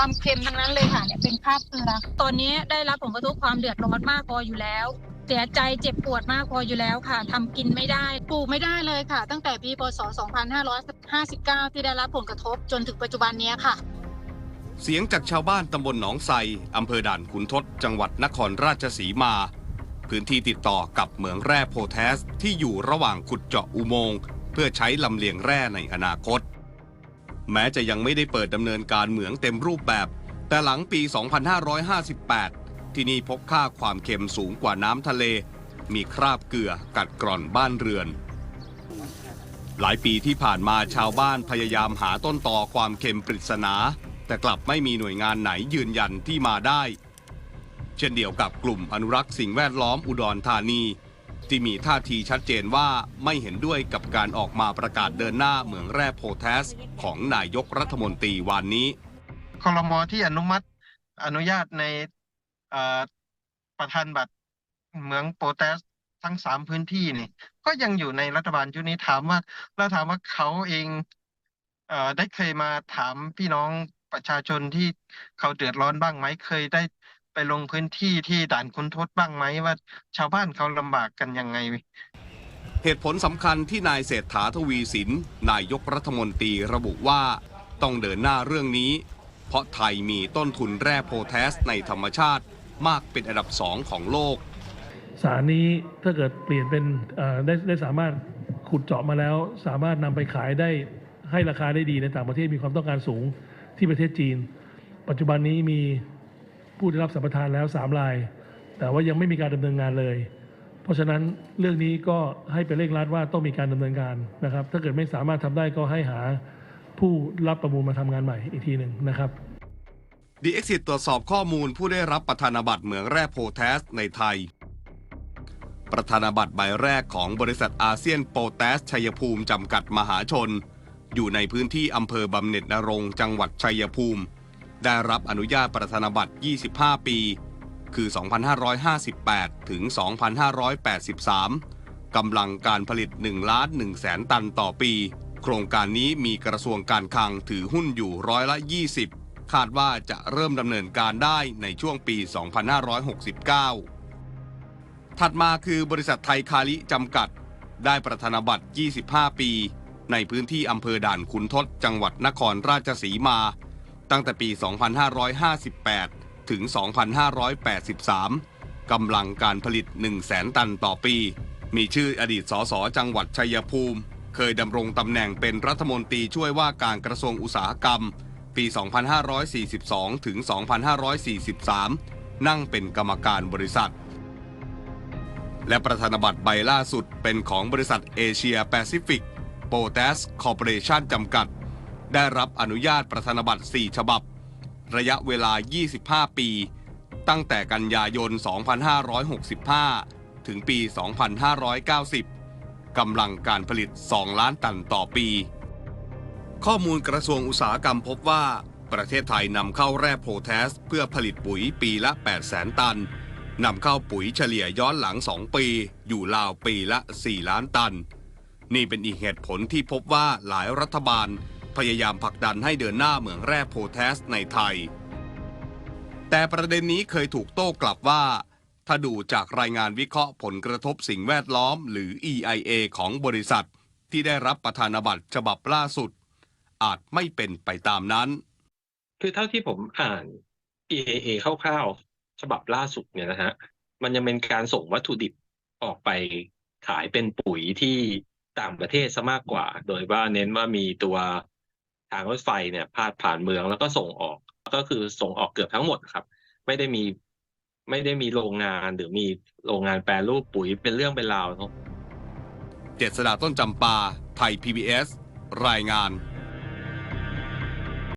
ความเค็มทั้งนั้นเลยค่ะเนี่ยเป็นคราบเกลือตอนนี้ได้รับผลกระทบความเดือดร้อนมากพออยู่แล้ว เสียใจเจ็บปวดมากพออยู่แล้วค่ะทำกินไม่ได้ปลูกไม่ได้เลยค่ะ ตั้งแต่ปีพศ 2559 ที่ได้รับผลกระทบจนถึงปัจจุบันนี้ค่ะ เสียงจากชาวบ้านตำบลหนองไทรอำเภอด่านขุนทด จังหวัดนครราชสีมา พื้นที่ติดต่อกับเหมืองแร่โพแทสที่อยู่ระหว่างขุดเจาะอุโมงค์เพื่อใช้ลำเลียงแร่ในอนาคต แม้จะยังไม่ได้เปิดดำเนินการเหมืองเต็มรูปแบบ แต่หลังปี 2558 ที่นี่พบค่าความเค็มสูงกว่าน้ำทะเล มีคราบเกลือกัดกร่อนบ้านเรือน หลายปีที่ผ่านมาชาวบ้านพยายามหาต้นตอความเค็มปริศนา แต่กลับไม่มีหน่วยงานไหนยืนยันที่มาได้ เช่นเดียวกับกลุ่มอนุรักษ์สิ่งแวดล้อมอุดรธานี ที่มีท่าทีชัดเจนว่าไม่เห็นด้วยกับการออกมาประกาศเดินหน้าเหมืองแร่โพแทสของนายกรัฐมนตรีวันนี้คอรมอที่อนุมัติอนุญาตในประธานบัตรเหมืองโปแทสทั้งสามพื้นที่นี่ ก็ยังอยู่ในรัฐบาลชุดนี้ถามว่าแล้วถามว่าเขาเองเอได้เคยมาถามพี่น้องประชาชนที่เขาเดือดร้อนบ้างไหมเคยได้ ไปลงพื้นที่ที่ด่านคุณทศบ้างไหมว่า ชาวบ้านเขาลำบากกันยังไง เหตุผลสำคัญที่นายเศรษฐาทวีสิน นายกรัฐมนตรีระบุว่าต้องเดินหน้าเรื่องนี้ เพราะไทยมีต้นทุนแร่โพแทสในธรรมชาติมากเป็นอันดับสองของโลก สารนี้ถ้าเกิดเปลี่ยนเป็นเอ่อได้ได้สามารถขุดเจาะมาแล้ว สามารถนำไปขายได้ให้ราคาได้ดีในต่างประเทศมีความต้องการสูงที่ประเทศจีน ปัจจุบันนี้มี ผู้ได้รับสัมปทานแล้ว 3 ราย แต่ว่ายังไม่มีการดำเนินงานเลย เพราะฉะนั้นเรื่องนี้ก็ให้ไปเร่งรัดว่าต้องมีการดำเนินการนะครับ ถ้าเกิดไม่สามารถทำได้ก็ให้หาผู้รับประมูลมาทำงานใหม่อีกทีหนึ่งนะครับดีเอ็กซิตตรวจสอบข้อมูลผู้ได้รับประธานาบัตรเหมืองแร่โพแทสในไทย ประธานาบัตรใบแรกของบริษัทอาเซียนโปแทสชัยภูมิจำกัดมหาชน อยู่ในพื้นที่อำเภอบำเหน็จนรงจังหวัดชัยภูมิ ได้รับอนุญาตประธานาบัตร 25 ปี คือ 2558 ถึง 2583 กำลังการผลิต1ล้าน1แสนตันต่อปี โครงการนี้มีกระทรวงการคลังถือหุ้นอยู่ร้อยละ 20 คาดว่าจะเริ่มดำเนินการได้ในช่วงปี 2569 ถัดมาคือบริษัทไทยคาลิจำกัด ได้ประธานาบัตร 25 ปี ในพื้นที่อำเภอด่านขุนทด จังหวัดนครราชสีมา ตั้งแต่ปี 2558 ถึง 2583 กำลังการผลิต 1 0 0 0 0แสนตันต่อปี มีชื่ออดีตสสจังหวัดชัยภูมิ เคยดำรงตำแหน่งเป็นรัฐมนตรีช่วยว่าการกระทรวงอุตสาหกรรม ปี 2542 ถึง 2543 นั่งเป็นกรรมการบริษัท และประธานาบัตรใบล่าสุดเป็นของบริษัทเอเชียแปซิฟิกโปแทสคอร์ปอเรชั่นจำกัด ได้รับอนุญาตประธานบัตร 4 ฉบับ ระยะเวลา 25 ปี ตั้งแต่กันยายน 2565 ถึงปี 2590 กำลังการผลิต 2 ล้านตันต่อปี ข้อมูลกระทรวงอุตสาหกรรมพบว่า ประเทศไทยนำเข้าแร่โพแทสเพื่อผลิตปุ๋ยปีละ 800,000 ตันนำเข้าปุ๋ยเฉลี่ยย้อนหลัง 2 ปี อยู่ราวปีละ 4 ล้านตัน นี่เป็นอีกเหตุผลที่พบว่าหลายรัฐบาล พยายามผลักดันให้เดินหน้าเหมืองแร่โพแทสในไทย แต่ประเด็นนี้เคยถูกโต้กลับว่า ถ้าดูจากรายงานวิเคราะห์ผลกระทบสิ่งแวดล้อมหรือ EIA ของบริษัท ที่ได้รับประธานาบัตรฉบับล่าสุด อาจไม่เป็นไปตามนั้น คือเท่าที่ผมอ่าน EAA คร่าวๆฉบับล่าสุดเนี่ยนะฮะมันยังเป็นการส่งวัตถุดิบออกไปขายเป็นปุ๋ยที่ต่างประเทศซะมากกว่า โดยว่าเน้นว่ามีตัว ทางรถไฟเนี่ยพาดผ่านเมืองแล้วก็ส่งออกก็คือส่งออกเกือบทั้งหมดครับ ไม่ได้มีไม่ได้มีโรงงานหรือมีโรงงานแปรรูปปุ๋ยเป็นเรื่องเป็นราวเนอะเจษดาต้นจำปา ไทย PBS รายงาน